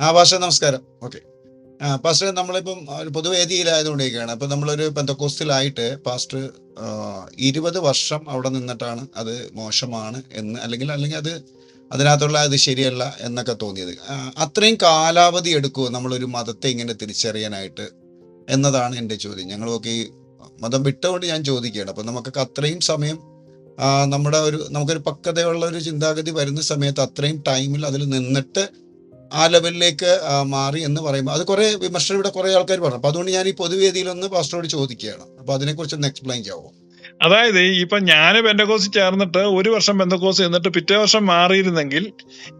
ആ പാസ്റ്റർ നമസ്കാരം. ഓക്കെ. ആ പാസ്റ്റർ നമ്മളിപ്പം ഒരു പൊതുവേദിയിലായതുകൊണ്ടേക്കാണ്. അപ്പം നമ്മളൊരു പെന്തക്കോസ്റ്റിലായിട്ട് പാസ്റ്റർ ഇരുപത് വർഷം അവിടെ നിന്നിട്ടാണ് അത് മോശമാണ് എന്ന് അല്ലെങ്കിൽ അല്ലെങ്കിൽ അത് അതിനകത്തുള്ള അത് ശരിയല്ല എന്നൊക്കെ തോന്നിയത്. അത്രയും കാലാവധി എടുക്കുമോ നമ്മളൊരു മതത്തെ ഇങ്ങനെ തിരിച്ചറിയാനായിട്ട് എന്നതാണ് എന്റെ ചോദ്യം. ഞങ്ങളൊക്കെ ഈ മതം വിട്ടുകൊണ്ട് ഞാൻ ചോദിക്കുകയാണ്. അപ്പം നമുക്കൊക്കെ അത്രയും സമയം നമ്മുടെ ഒരു നമുക്കൊരു പക്വതയുള്ള ഒരു ചിന്താഗതി വരുന്ന സമയത്ത് അത്രയും ടൈമിൽ അതിൽ നിന്നിട്ട് ആ ലെവലിലേക്ക് മാറി എന്ന് പറയുമ്പോൾ അത് കുറേ വിമർശനം ഇവിടെ കുറേ ആൾക്കാർ പറഞ്ഞു. അപ്പൊ അതുകൊണ്ട് ഞാൻ ഈ പൊതുവേദിയിലൊന്ന് പാസ്റ്ററോട് ചോദിക്കുകയാണ്. അപ്പൊ അതിനെക്കുറിച്ച് ഒന്ന് എക്സ്പ്ലെയിൻ ചെയ്യാവോ? അതായത് ഇപ്പൊ ഞാൻ ബെന്തക്കോസ് ചേർന്നിട്ട് ഒരു വർഷം ബെന്തക്കോസ് എന്നിട്ട് പിറ്റേ വർഷം മാറിയിരുന്നെങ്കിൽ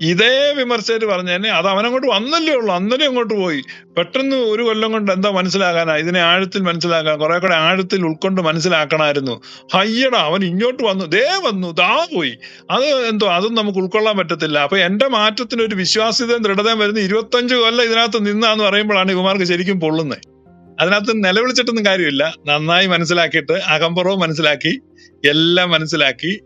ഇതേ വിമർശകർ പറഞ്ഞേനെ അത് അവനങ്ങോട്ട് വന്നല്ലേ ഉള്ളൂ. അന്നലെ അങ്ങോട്ട് പോയി. പെട്ടെന്ന് ഒരു കൊല്ലം കൊണ്ട് എന്താ മനസ്സിലാകാനാ. ഇതിനെ ആഴത്തിൽ മനസ്സിലാക്കാൻ കുറെ കൂടെ ആഴത്തിൽ ഉൾക്കൊണ്ട് മനസ്സിലാക്കണമായിരുന്നു. ഹയ്യടാ അവൻ ഇങ്ങോട്ട് വന്നു. ദേ വന്നു. ദാ പോയി. അത് എന്തോ അതും നമുക്ക് ഉൾക്കൊള്ളാൻ പറ്റത്തില്ല. അപ്പൊ എന്റെ മാറ്റത്തിന് ഒരു വിശ്വാസ്യതയും ദൃഢതയും വരുന്ന ഇരുപത്തഞ്ച് കൊല്ലം ഇതിനകത്ത് നിന്നാന്ന് പറയുമ്പോഴാണ് ഇവമാർക്ക് ശരിക്കും പൊള്ളുന്നത് അതിനകത്ത് നിലവിളിച്ചിട്ടൊന്നും കാര്യമില്ല. നന്നായി മനസ്സിലാക്കിയിട്ട് അകമ്പറവും മനസ്സിലാക്കി എല്ലാം മനസ്സിലാക്കി.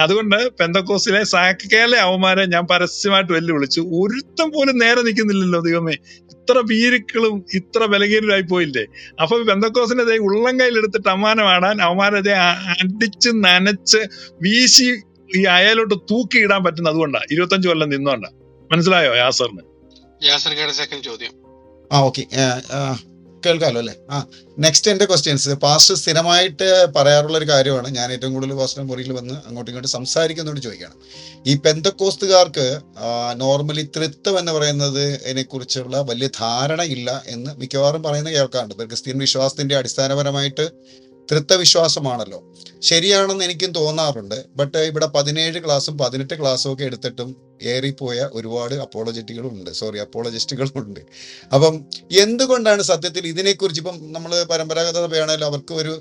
അതുകൊണ്ട് പെന്തക്കോസിലെ സാക്കേലെ അവന്മാരെ ഞാൻ പരസ്യമായിട്ട് വെല്ലുവിളിച്ചു. ഒരുത്തം പോലും നേരെ നിൽക്കുന്നില്ലല്ലോ ദൈവമേ. ഇത്ര ഭീരുക്കളും ഇത്ര ബലഹീനരായി പോയില്ലേ? അപ്പൊ പെന്തക്കോസിന്റെ ദൈവം ഉള്ളം കയ്യിലെടുത്തിട്ട് അമ്മാനമാടാൻ അവന്മാരെ ദേ അടിച്ച് നനച്ച് വീശി ഈ അയലോട്ട് തൂക്കിയിടാൻ പറ്റുന്ന അതുകൊണ്ടാ. ഇരുപത്തഞ്ച് കൊല്ലം നിന്നോണ്ട. മനസ്സിലായോ യാസറിന്? യാസർ സെക്കൻഡ് ചോദ്യം. ആ ഓക്കെ. കേൾക്കാമല്ലോ അല്ലേ? ആ നെക്സ്റ്റ് എന്റെ ക്വസ്റ്റ്യൻസ് പാസ്റ്റ് സ്ഥിരമായിട്ട് പറയാറുള്ള ഒരു കാര്യമാണ്. ഞാൻ ഏറ്റവും കൂടുതൽ പാസ്റ്റർ മുറിയിൽ വന്ന് അങ്ങോട്ടും ഇങ്ങോട്ടും സംസാരിക്കുന്നതുകൊണ്ട് ചോദിക്കുകയാണ് ഈ പെന്തക്കോസ്തുകാർക്ക് നോർമലി തൃത്വം എന്ന് പറയുന്നത് അതിനെക്കുറിച്ചുള്ള വലിയ ധാരണ ഇല്ല എന്ന് മിക്കവാറും പറയുന്ന കേൾക്കാറുണ്ട്. ക്രിസ്ത്യൻ വിശ്വാസത്തിന്റെ അടിസ്ഥാനപരമായിട്ട് തൃത്വവിശ്വാസമാണല്ലോ ശരിയാണെന്ന് എനിക്കും തോന്നാറുണ്ട്. ബട്ട് ഇവിടെ പതിനേഴ് ക്ലാസ്സും പതിനെട്ട് ക്ലാസ്സും ഒക്കെ എടുത്തിട്ടും ഏറിപ്പോയ ഒരുപാട് അപ്പോളജറ്റികളും ഉണ്ട് സോറി അപ്പോളജിസ്റ്റുകളും ഉണ്ട് അപ്പം എന്തുകൊണ്ടാണ് സത്യത്തിൽ ഇതിനെക്കുറിച്ച് ഇപ്പം നമ്മൾ പരമ്പരാഗത സഭയാണല്ലോ അവർക്ക് ഒരു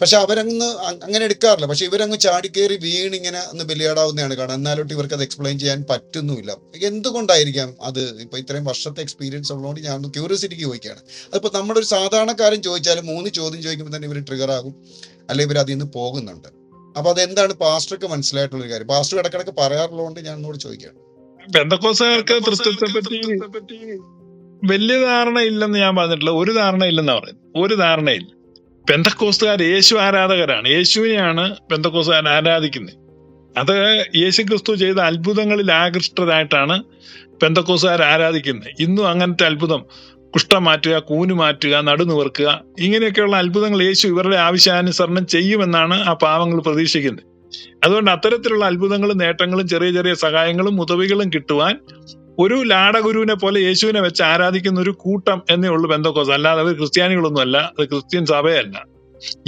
പക്ഷെ അവരങ്ങ് അങ്ങനെ എടുക്കാറില്ല. പക്ഷെ ഇവരങ്ങ് ചാടിക്കേറി വീണിങ്ങനെ ഒന്ന് ബലിയാടാവുന്നതാണ് കാണാൻ എന്നാലോട്ട് ഇവർക്ക് അത് എക്സ്പ്ലെയിൻ ചെയ്യാൻ പറ്റുന്നുമില്ല. എന്തുകൊണ്ടായിരിക്കാം അത്? ഇപ്പൊ ഇത്രയും വർഷത്തെ എക്സ്പീരിയൻസ് ഉള്ളതുകൊണ്ട് ഞാൻ ഒന്ന് ക്യൂരിയോസിറ്റിക്ക് ചോദിക്കുകയാണ് അതിപ്പോ നമ്മുടെ ഒരു സാധാരണക്കാരൻ ചോദിച്ചാലും മൂന്ന് ചോദ്യം ചോദിക്കുമ്പോൾ തന്നെ ഇവർ ട്രിഗർ ആകും. അല്ലെങ്കിൽ ഇവർ അതിൽ നിന്ന് പോകുന്നുണ്ട്. അപ്പൊ അതെന്താണ് പാസ്റ്റർക്ക് മനസ്സിലായിട്ടുള്ള ഒരു കാര്യം? പാസ്റ്റർ ഇടക്കിടക്ക് പറയാറുള്ളതുകൊണ്ട് ഞാൻ എന്നോട് ചോദിക്കുകയാണ് ബന്ധക്കോസുകാർക്ക് തൃത്വത്തെ പറ്റി വലിയ ധാരണ ഇല്ലെന്ന് ഞാൻ പറഞ്ഞിട്ടില്ല. ഒരു ധാരണ ഇല്ലെന്നാ പറയുന്നത്. ഒരു ധാരണയില്ല. പെന്തക്കോസ്തുകാർ യേശു ആരാധകരാണ്. യേശുവിനെയാണ് പെന്തക്കോസ്തുകാർ ആരാധിക്കുന്നത്. അത് യേശു ക്രിസ്തു ചെയ്ത അത്ഭുതങ്ങളിൽ ആകൃഷ്ടരായിട്ടാണ് പെന്തക്കോസുകാർ ആരാധിക്കുന്നത്. ഇന്നും അങ്ങനത്തെ അത്ഭുതം കുഷ്ഠം മാറ്റുക കൂന് മാറ്റുക നടുനിവർക്കുക ഇങ്ങനെയൊക്കെയുള്ള അത്ഭുതങ്ങൾ യേശു ഇവരുടെ ആവശ്യാനുസരണം ചെയ്യുമെന്നാണ് ആ പാവങ്ങൾ പ്രതീക്ഷിക്കുന്നത്. അതുകൊണ്ട് അത്തരത്തിലുള്ള അത്ഭുതങ്ങളും നേട്ടങ്ങളും ചെറിയ ചെറിയ സഹായങ്ങളും ഉദവികളും കിട്ടുവാൻ ഒരു ലാടഗുരുവിനെ പോലെ യേശുവിനെ വെച്ച് ആരാധിക്കുന്ന ഒരു കൂട്ടം എന്നേ ഉള്ളൂ ബന്ധക്കോസ് അല്ലാതെ അവർ ക്രിസ്ത്യാനികളൊന്നും അല്ല അത് ക്രിസ്ത്യൻ സഭയല്ല.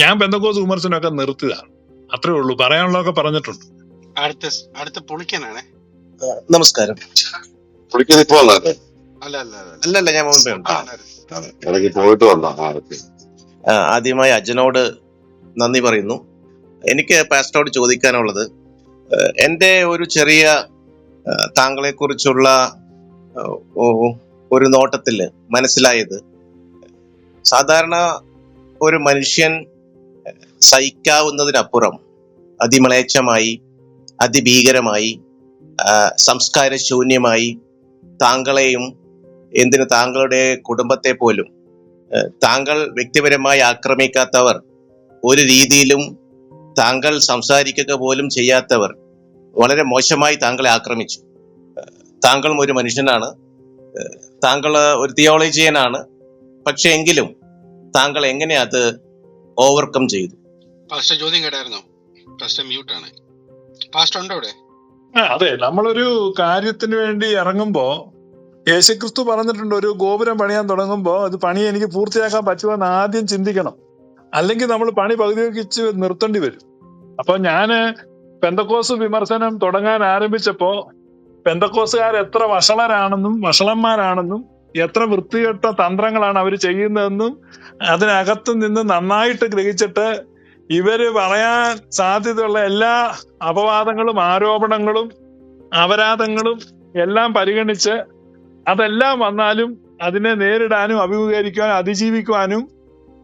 ഞാൻ ബന്ധക്കോസ് വിമർശനമൊക്കെ നിർത്തിയതാണ് അത്രേ ഉള്ളൂ. പറയാനുള്ളതൊക്കെ പറഞ്ഞിട്ടുണ്ട്. അടുത്ത അടുത്ത പുളിക്കനാണ്. നമസ്കാരം. പുള്ളിക്കത് ഇപ്പൊ അല്ല അല്ല ഞാൻ മുമ്പേ ഇടയ്ക്ക് പോയിട്ട് വന്ന? ആദ്യമായി അജനോട് നന്ദി പറയുന്നു. എനിക്ക് പാസ്റ്ററോട് ചോദിക്കാനുള്ളത് എന്റെ ഒരു ചെറിയ താങ്കളെ കുറിച്ചുള്ള ഒരു നോട്ടത്തിൽ മനസ്സിലായത് സാധാരണ ഒരു മനുഷ്യൻ സഹിക്കാവുന്നതിനപ്പുറം അതിമളേച്ഛമായി അതിഭീകരമായി സംസ്കാര സംസ്കാരശൂന്യമായി താങ്കളെയും എന്തിന് താങ്കളുടെ കുടുംബത്തെ പോലും താങ്കൾ വ്യക്തിപരമായി ആക്രമിക്കാത്തവർ ഒരു രീതിയിലും താങ്കൾ സംസാരിക്കുക പോലും ചെയ്യാത്തവർ വളരെ മോശമായി താങ്കളെ ആക്രമിച്ചു. താങ്കളും ഒരു മനുഷ്യനാണ്. താങ്കൾ ഒരു തിയോളജിയനാണ്. പക്ഷെ എങ്കിലും താങ്കൾ എങ്ങനെ അത് ഓവർകം ചെയ്തു? പാസ്റ്റർ ചോദ്യം കേട്ടായിരുന്നോ പാസ്റ്റർ മ്യൂട്ട് ആണ്. പാസ്റ്റർ ഉണ്ടോ ഇവിടെ ആ, അതെ നമ്മളൊരു കാര്യത്തിന് വേണ്ടി ഇറങ്ങുമ്പോ യേശുക്രിസ്തു പറഞ്ഞിട്ടുണ്ട് ഒരു ഗോപുരം പണിയാൻ തുടങ്ങുമ്പോ അത് പണി എനിക്ക് പൂർത്തിയാക്കാൻ പറ്റുമെന്ന് ആദ്യം ചിന്തിക്കണം. അല്ലെങ്കിൽ നമ്മൾ പണി പകുതി വെച്ച് നിർത്തേണ്ടി വരും. അപ്പൊ ഞാൻ പെന്തക്കോസ് വിമർശനം തുടങ്ങാൻ ആരംഭിച്ചപ്പോ പെന്തക്കോസുകാർ എത്ര വഷളരാണെന്നും വഷളന്മാരാണെന്നും എത്ര വൃത്തികെട്ട തന്ത്രങ്ങളാണ് അവർ ചെയ്യുന്നതെന്നും അതിനകത്തു നിന്ന് നന്നായിട്ട് ഗ്രഹിച്ചിട്ട് ഇവർ പറയാൻ സാധ്യതയുള്ള എല്ലാ അപവാദങ്ങളും ആരോപണങ്ങളും അപരാധങ്ങളും എല്ലാം പരിഗണിച്ച് അതെല്ലാം വന്നാലും അതിനെ നേരിടാനും അഭിമുഖീകരിക്കുവാനും അതിജീവിക്കുവാനും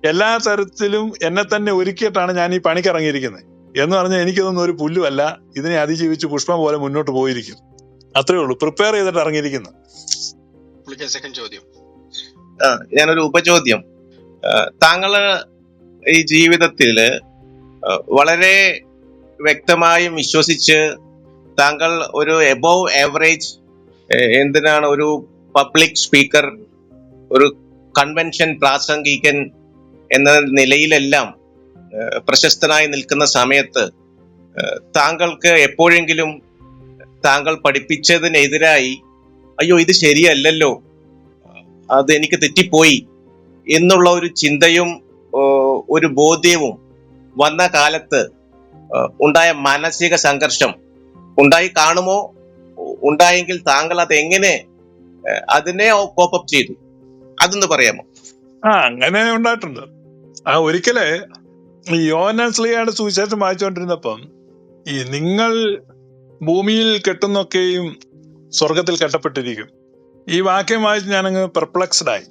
എല്ലാ തരത്തിലും എന്നെ തന്നെ ഒരുക്കിയിട്ടാണ് ഞാൻ ഈ പണിക്കിറങ്ങിയിരിക്കുന്നത് എന്ന് പറഞ്ഞാൽ എനിക്കൊന്നും ഒരു പുല്ലുമല്ല. ഇതിനെ അതിജീവിച്ച് പുഷ്പം പോലെ മുന്നോട്ട് പോയിരിക്കും. അത്രേ ഉള്ളൂ. പ്രിപ്പയർ ചെയ്തിട്ട് ഇറങ്ങിയിരിക്കുന്നു. സെക്കൻഡ് ചോദ്യം. ഞാനൊരു ഉപചോദ്യം. താങ്കൾ താങ്കൾ ഈ ജീവിതത്തിൽ വളരെ വ്യക്തമായും വിശ്വസിച്ച് താങ്കൾ ഒരു എബോവ് ആവറേജ് എന്തിനാണ് ഒരു പബ്ലിക് സ്പീക്കർ ഒരു കൺവെൻഷൻ പ്രാസംഗികൻ എന്ന നിലയിലെല്ലാം പ്രശസ്തനായി നിൽക്കുന്ന സമയത്ത് താങ്കൾക്ക് എപ്പോഴെങ്കിലും താങ്കൾ പഠിപ്പിച്ചതിനെതിരായി അയ്യോ ഇത് ശരിയല്ലല്ലോ അത് എനിക്ക് തെറ്റിപ്പോയി എന്നുള്ള ഒരു ചിന്തയും ഒരു ബോധ്യവും വന്ന കാലത്ത് ഉണ്ടായ മാനസിക സംഘർഷം ഉണ്ടായി കാണുമോ? ഉണ്ടായെങ്കിൽ താങ്കൾ അത് എങ്ങനെ അതിനെ കോപ്പപ്പ് ചെയ്തു? അതൊന്ന് പറയാമോ? ആ അങ്ങനെ ഉണ്ടായിട്ടുണ്ട്. ആ ഒരിക്കൽ യോഹന്നാൻ സുവിശേഷം വായിച്ചുകൊണ്ടിരുന്നപ്പം ഈ നിങ്ങൾ ഭൂമിയിൽ കെട്ടുന്നൊക്കെയും സ്വർഗത്തിൽ കെട്ടപ്പെട്ടിരിക്കും. ഈ വാക്യം വായിച്ച് ഞാനങ്ങ് പെർപ്ലക്സ്ഡ് ആയി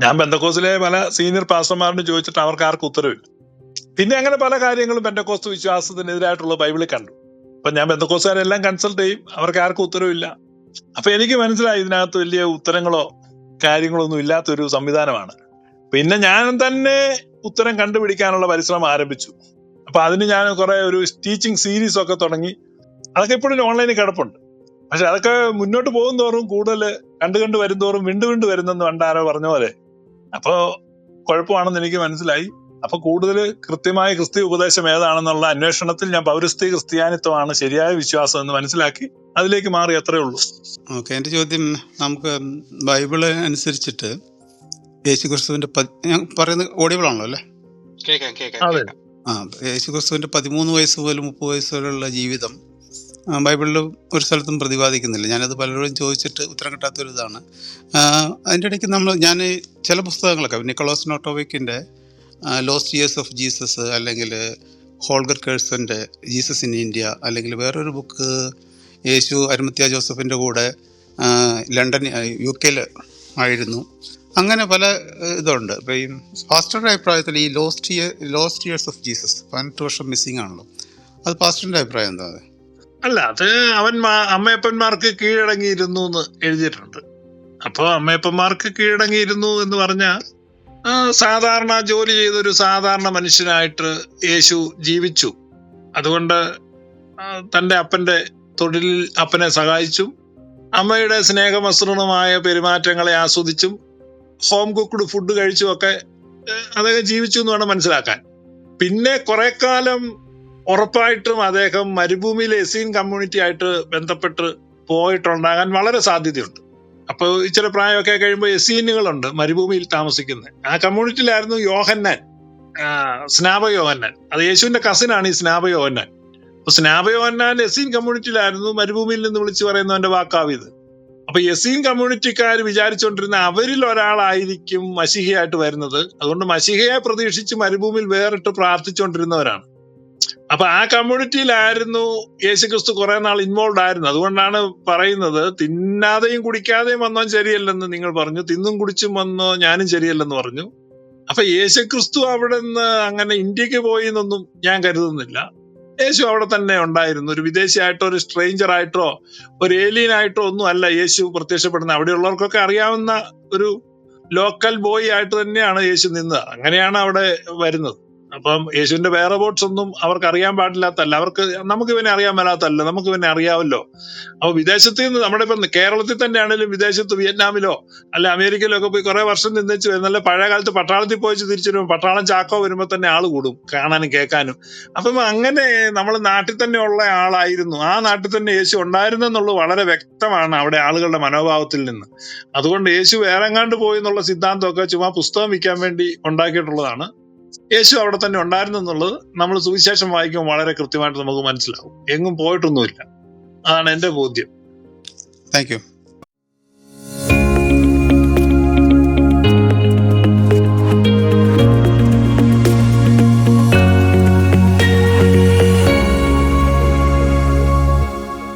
ഞാൻ ബന്ധക്കോസിലെ പല സീനിയർ പാസ്റ്റർമാരോട് ചോദിച്ചിട്ട് അവർക്ക് ആർക്കും ഉത്തരവില്ല. പിന്നെ അങ്ങനെ പല കാര്യങ്ങളും ബന്ധക്കോസ് വിശ്വാസത്തിനെതിരായിട്ടുള്ള ബൈബിളിൽ കണ്ടു. അപ്പൊ ഞാൻ ബന്ധക്കോസുകാരെല്ലാം കൺസൾട്ട് ചെയ്യും. അവർക്ക് ആർക്കും ഉത്തരവില്ല. അപ്പൊ എനിക്ക് മനസ്സിലായി ഇതിനകത്ത് വലിയ ഉത്തരങ്ങളോ കാര്യങ്ങളോ ഒന്നും ഇല്ലാത്തൊരു സംവിധാനമാണ്. പിന്നെ ഞാൻ തന്നെ ഉത്തരം കണ്ടുപിടിക്കാനുള്ള പരിശ്രമം ആരംഭിച്ചു. അപ്പൊ അതിന് ഞാൻ കുറെ ഒരു ടീച്ചിങ് സീരീസ് ഒക്കെ തുടങ്ങി. അതൊക്കെ ഇപ്പോഴും ഓൺലൈനിൽ കിടപ്പുണ്ട്. പക്ഷെ അതൊക്കെ മുന്നോട്ട് പോകും തോറും കൂടുതൽ കണ്ടു കണ്ടു വരും തോറും വിണ്ടു വിണ്ടു വരുന്നെന്ന് പണ്ടാരോ പറഞ്ഞ പോലെ. അപ്പോ കുഴപ്പമാണെന്ന് എനിക്ക് മനസ്സിലായി. അപ്പൊ കൂടുതൽ കൃത്യമായ ക്രിസ്തീയ ഉപദേശം ഏതാണെന്നുള്ള അന്വേഷണത്തിൽ ഞാൻ പൗരസ്ത്യ ക്രിസ്ത്യാനിത്വമാണ് ശരിയായ വിശ്വാസം എന്ന് മനസ്സിലാക്കി അതിലേക്ക് മാറി അത്രേ ഉള്ളൂ. ഓക്കെ എന്റെ ചോദ്യം നമുക്ക് ബൈബിൾ അനുസരിച്ചിട്ട് യേശു ക്രിസ്തുവിന്റെ ഞാൻ പറയുന്നത് ഓഡിയബിളാണല്ലോ അല്ലേ. ആ യേശു ക്രിസ്തുവിന്റെ പതിമൂന്ന് വയസ്സ് മുതൽ മുപ്പത് വയസ്സ് വരെയുള്ള ജീവിതം ബൈബിളിൽ ഒരു സ്ഥലത്തും പ്രതിപാദിക്കുന്നില്ല. ഞാനത് പലരോടും ചോദിച്ചിട്ട് ഉത്തരം കിട്ടാത്തൊരു ഇതാണ്. അതിന്റെ ഇടയ്ക്ക് നമ്മൾ ഞാൻ ചില പുസ്തകങ്ങളൊക്കെ നിക്കോളോസ് നോട്ടോവിക്കിന്റെ ലോസ്റ്റ് ഇയേഴ്സ് ഓഫ് ജീസസ് അല്ലെങ്കിൽ ഹോൾഗർ കേഴ്സന്റെ ജീസസ് ഇൻ ഇന്ത്യ അല്ലെങ്കിൽ വേറൊരു ബുക്ക് യേശു അരുമത്യ ജോസഫിന്റെ കൂടെ ലണ്ടൻ യു കെയിൽ ആയിരുന്നു. അങ്ങനെ പല ഇതുണ്ട്. ഇപ്പം ഈ പാസ്റ്ററുടെ അഭിപ്രായത്തിൽ ഈ lost year lost years of Jesus പതിനെട്ട് വർഷം മിസ്സിംഗ് ആണല്ലോ. അത് പാസ്റ്ററിന്റെ അഭിപ്രായം എന്താ? അല്ല അത് അവൻ അമ്മയപ്പന്മാർക്ക് കീഴടങ്ങിയിരുന്നു എന്ന് എഴുതിയിട്ടുണ്ട്. അപ്പോൾ അമ്മയപ്പന്മാർക്ക് കീഴടങ്ങിയിരുന്നു എന്ന് പറഞ്ഞാൽ സാധാരണ ജോലി ചെയ്തൊരു സാധാരണ മനുഷ്യനായിട്ട് യേശു ജീവിച്ചു. അതുകൊണ്ട് തന്റെ അപ്പന്റെ തൊഴിലിൽ അപ്പനെ സഹായിച്ചും അമ്മയുടെ സ്നേഹമസൃണമായ പെരുമാറ്റങ്ങളെ ആസ്വദിച്ചും ഹോം കുക്ക്ഡ് ഫുഡ് കഴിച്ചും ഒക്കെ അദ്ദേഹം ജീവിച്ചു എന്ന് വേണം മനസ്സിലാക്കാൻ. പിന്നെ കുറെ കാലം ഉറപ്പായിട്ടും അദ്ദേഹം മരുഭൂമിയിലെ എസീൻ കമ്മ്യൂണിറ്റി ആയിട്ട് ബന്ധപ്പെട്ട് പോയിട്ടുണ്ടാകാൻ വളരെ സാധ്യതയുണ്ട്. അപ്പൊ ഇച്ചിരി പ്രായമൊക്കെ കഴിയുമ്പോൾ എസീനുകളുണ്ട് മരുഭൂമിയിൽ താമസിക്കുന്നത്. ആ കമ്മ്യൂണിറ്റിയിലായിരുന്നു യോഹന്നാൻ. സ്നാപ യോഹന്നാൻ. അത് യേശുവിന്റെ കസിനാണ് ഈ സ്നാപ യോഹന്നാൻ. അപ്പൊ സ്നാപ യോഹന്നാൻ എസീൻ കമ്മ്യൂണിറ്റിയിലായിരുന്നു മരുഭൂമിയിൽ നിന്ന് വിളിച്ചു പറയുന്നവന്റെ വാക്കാവിത് അപ്പൊ യസീൻ കമ്മ്യൂണിറ്റിക്കാർ വിചാരിച്ചുകൊണ്ടിരുന്ന അവരിൽ ഒരാളായിരിക്കും മഷിഹയായിട്ട് വരുന്നത്. അതുകൊണ്ട് മഷിഹയെ പ്രതീക്ഷിച്ച് മരുഭൂമിയിൽ വേറിട്ട് പ്രാർത്ഥിച്ചുകൊണ്ടിരുന്നവരാണ് അപ്പൊ ആ കമ്മ്യൂണിറ്റിയിലായിരുന്നു യേശുക്രിസ്തു കുറെ നാൾ ഇൻവോൾവ് ആയിരുന്നു. അതുകൊണ്ടാണ് പറയുന്നത് തിന്നാതെയും കുടിക്കാതെയും വന്നോ ശരിയല്ലെന്ന് നിങ്ങൾ പറഞ്ഞു. തിന്നും കുടിച്ചും വന്നോ ഞാനും ശരിയല്ലെന്ന് പറഞ്ഞു. അപ്പൊ യേശുക്രിസ്തു അവിടെ നിന്ന് അങ്ങനെ ഇന്ത്യയ്ക്ക് പോയി എന്നൊന്നും ഞാൻ കരുതുന്നില്ല. യേശു അവിടെ തന്നെ ഉണ്ടായിരുന്നു. ഒരു വിദേശിയായിട്ടോ ഒരു സ്ട്രേഞ്ചർ ആയിട്ടോ ഒരു ഏലിയൻ ആയിട്ടോ ഒന്നും അല്ല യേശു പ്രത്യക്ഷപ്പെടുന്നത്. അവിടെയുള്ളവർക്കൊക്കെ അറിയാവുന്ന ഒരു ലോക്കൽ ബോയ് ആയിട്ട് തന്നെയാണ് യേശു നിന്നത്. അങ്ങനെയാണ് അവിടെ വരുന്നത്. അപ്പം യേശുവിന്റെ വേറെ ബോട്ട്സ് ഒന്നും അവർക്ക് അറിയാൻ പാടില്ലാത്തല്ല അവർക്ക് നമുക്ക് ഇവനെ അറിയാൻ മേലാത്തല്ല നമുക്ക് ഇവനെ അറിയാമല്ലോ. അപ്പൊ വിദേശത്ത് നിന്ന് നമ്മുടെ ഇപ്പം കേരളത്തിൽ തന്നെ ആണെങ്കിലും വിദേശത്ത് വിയറ്റ്നാമിലോ അല്ല അമേരിക്കയിലോ ഒക്കെ പോയി കുറെ വർഷം നിന്നിച്ച് നല്ല പഴയ കാലത്ത് പട്ടാളത്തിൽ പോയി തിരിച്ചു വരുമ്പോൾ പട്ടാളം ചാക്കോ വരുമ്പോൾ തന്നെ ആൾ കൂടും കാണാനും കേൾക്കാനും. അപ്പം അങ്ങനെ നമ്മൾ നാട്ടിൽ തന്നെ ഉള്ള ആളായിരുന്നു. ആ നാട്ടിൽ തന്നെ യേശു ഉണ്ടായിരുന്നു എന്നുള്ളത് വളരെ വ്യക്തമാണ് അവിടെ ആളുകളുടെ മനോഭാവത്തിൽ നിന്ന്. അതുകൊണ്ട് യേശു വേറെങ്ങാണ്ട് പോയി എന്നുള്ള സിദ്ധാന്തമൊക്കെ ചുമ്മാ പുസ്തകം വിൽക്കാൻ വേണ്ടി ഉണ്ടാക്കിയിട്ടുള്ളതാണ്. യേശു അവിടെ തന്നെ ഉണ്ടായിരുന്നു എന്നുള്ളത് നമ്മൾ സുവിശേഷം വായിക്കുമ്പോൾ വളരെ കൃത്യമായിട്ട് നമുക്ക് മനസ്സിലാവും. എങ്ങും പോയിട്ടൊന്നുമില്ല. അതാണ് എന്റെ ബോധ്യം. താങ്ക്